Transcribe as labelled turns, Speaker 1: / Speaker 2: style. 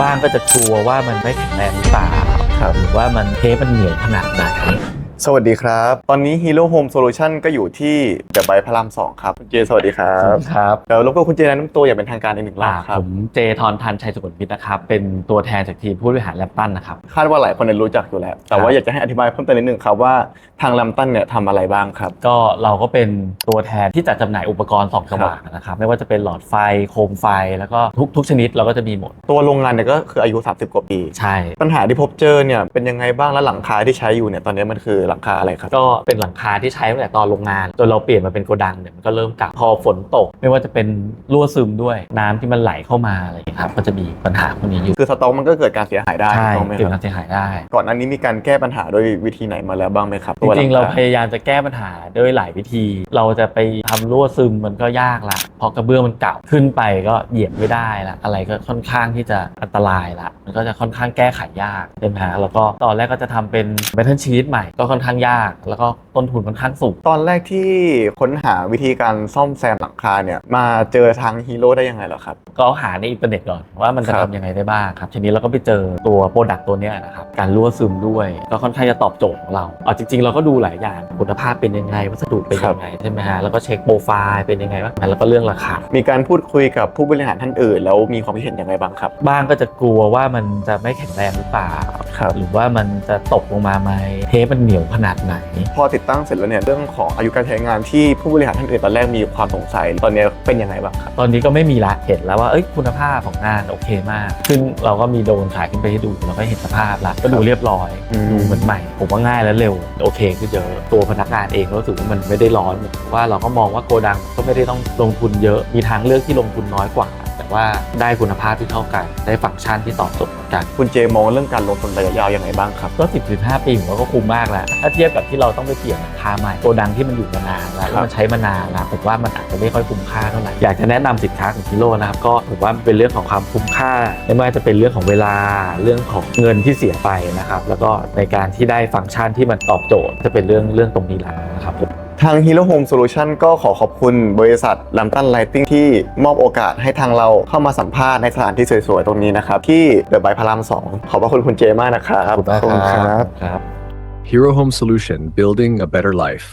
Speaker 1: บ้างก็จะกลัวว่ามันไม่แข็งแรงหรือเปล่า
Speaker 2: ครับ
Speaker 1: หรือว่ามันเทปมันเหนียวขนาดไหน
Speaker 2: สวัสดีครับ ตอนนี้ Hero Home Solution ก็อยู่ที่เดอะไบพระรามสองครับคุณเจสวัสดีครับ
Speaker 1: ครับ
Speaker 2: แล้วรบกวนคุณเจแนะนำตัวอย่างเป็นทางการอีกหนึ่งรอบครับ
Speaker 1: ผมเจทอนทันชัยสุขมิตรนะครับ เป็นตัวแทนจากทีมผู้บริหารแลมตันนะครับ
Speaker 2: คาดว่าหลายคนเนี่ยรู้จักอยู่แล้ว แต่ว่าอยากจะให้อธิบายเพิ่มเติมนิดนึงครับว่าทางลัมตันเนี่ยทำอะไรบ้างครับ
Speaker 1: ก็เราก็เป็นตัวแทนที่จัดจำหน่ายอุปกรณ์ส่องสว่างนะครับ ไม่ว่าจะเป็นหลอดไฟโคมไฟแล้วก็ทุกทุกชนิดเราก็จะมีหมด
Speaker 2: ตัวโรงงานเนี่ยก็คืออายุ 30 กว่าปี
Speaker 1: ใช่
Speaker 2: ปัญหาที่พบเจอเนี่ยเป็นยังไงบ้างและหลังคาที่ใช้อยู่เนี่ยตอนนี้มันคือหลังคาอะไรครับ
Speaker 1: ก็เป็นหลังคาที่ใช้ตั้งแต่ตอนโรงงานจนเราเปลี่ยนมาเป็นโกดังเนี่ยมันก็เริ่มกลับพอฝนตก ไม่ว่าจะเป็นรั่วซึมด้วยน้ำที่มันไหลเข้ามาอะไรอย่างเงี้ยครับก็จะมีปัญหาพวกนี้อยู่
Speaker 2: คือสต็อกมันก็เกิดการเสียหายได้
Speaker 1: ใช่
Speaker 2: ถูกไหม
Speaker 1: เกิด
Speaker 2: ค
Speaker 1: กา
Speaker 2: รับ
Speaker 1: รเสียหายได้
Speaker 2: ก่อนหน้านี้มีการแก้ปัญหาด้วยวิธีไหนมาแล้วบ้างไหมครับ
Speaker 1: จริงๆ เรา
Speaker 2: ตัวหลัค
Speaker 1: พยายามจะแก้ปัญหาด้วยหลายวิธี เราจะไปทำรั่วซึมมันก็ยากละเพราะกระเบื้องมันเก่าขึ้นไปก็เหยียบไม่ได้ละอะไรก็ค่อนข้างที่จะอันตรายละมันก็จะค่อนข้างแก้ไขยากใช่ไหมฮะแล้วก็ตอนแรกก็จะทำเป็นแบทเทิลชีตใหม่ก็ค่อนข้างยาก แล้วก็ต้นทุนค่อนข้างสูง
Speaker 2: ตอนแรกที่ค้นหาวิธีการซ่อมแซมหลังคาเนี่ยมาเจอทางฮีโร่ได้ยังไงเหรอครับ
Speaker 1: ก็หาในอินเทอร์เน็ตก่อนว่ามันจะ
Speaker 2: ครับ
Speaker 1: ทำยังไงได้บ้างครับ ทีนี้เราก็ไปเจอตัวโปรดักต์ตัวเนี้ยนะครับการรั่วซึมด้วย ก็ค่อนข้างจะตอบโจทย์ของเราเอาจริง ๆ เราก็ดูหลายอย่างคุณภาพเป็นยังไง วัสดุเป็นยังไงใช่ไหมฮะแล้วก็เช็คโปรไฟล์เป็นยังไงบ้างแล้วก็เรื่องราคา
Speaker 2: มีการพูดคุยกับผู้บริหารท่านอื่น แล้วมีความคิดเห็นยังไงบ้างครับ
Speaker 1: บ้างก็จะกลัวว่ามันจะไม่แข็งแรงหรือเปล่า
Speaker 2: ครับ
Speaker 1: หรือว่ามันจะตกลงมาไหมเทปมันเหนียวขนาดไหน
Speaker 2: พอติดตั้งเสร็จแล้วเนี่ยเรื่องของอายุการใช้งานที่ผู้บริหารท่านอื่นตอนแรกมีความสงสัย ตอนนี้เป็นยังไงบ้างครับ
Speaker 1: ตอนนี้ก็ไม่มีละเห็นแล้วว่าเอ้ยคุณภาพของงานโอเคมาก ซึ่งเราก็มีโดรนถ่ายขึ้นไปให้ดูเราก็เห็นสภาพละก็ดูเรียบร้อย
Speaker 2: อืม
Speaker 1: ดูเหมือนใหม่ ผมว่าง่ายและเร็วโอเคขึ้นเยอะตัวพนักงานเองก็รู้สึกว่ามันไม่ได้ร้อนเพราะว่าเราก็มองว่าโกดังก็ไม่ได้ต้องลงทุนเยอะมีทางเลือกที่ลงทุนน้อยกว่าแต่ ว่าได้คุณภาพที่เท่ากัน ได้ฟังก์ชันที่ตอบโจทย์เหมือนกัน
Speaker 2: คุณเจมองเรื่องการลงทุนระยะยาวยังไงบ้างครับ
Speaker 1: ก็ 10 15 ปีผมว่าก็คุ้มมากแล้ว ถ้าเทียบกับที่เราต้องไปเปลี่ยนหลังคาใหม่โกดังที่มันอยู่มานานแล้วแล้วมันใช้มานานแล้วผมว่ามันอาจจะไม่ค่อยคุ้มค่าเท่าไหร่อยากจะแนะนำสินค้าของกิโลนะครับก็ผมว่ามันเป็นเรื่องของความคุ้มค่าไม่ว่าจะเป็นเรื่องของเวลาเรื่องของเงินที่เสียไปนะครับแล้วก็ในการที่ได้ฟังก์ชันที่มันตอบโจทย์จะเป็นเรื่องเรื่องตรงนี้แหละนะครับผม
Speaker 2: ทาง Hero Home Solution ก็ขอขอบคุณบริษัทลัมตันไลติงที่มอบโอกาสให้ทางเราเข้ามาสัมภาษณ์ในสถานที่สวยๆ ตรงนี้นะครับ ที่เดอะไบพารามสองขอบพระคุณคุณเจมากนะครับ
Speaker 1: ขอบคุณมาก
Speaker 2: ขอบคุณ
Speaker 1: ค
Speaker 2: ค
Speaker 1: รั
Speaker 2: รับ
Speaker 1: ครับ
Speaker 3: Hero Home Solution Building a Better Life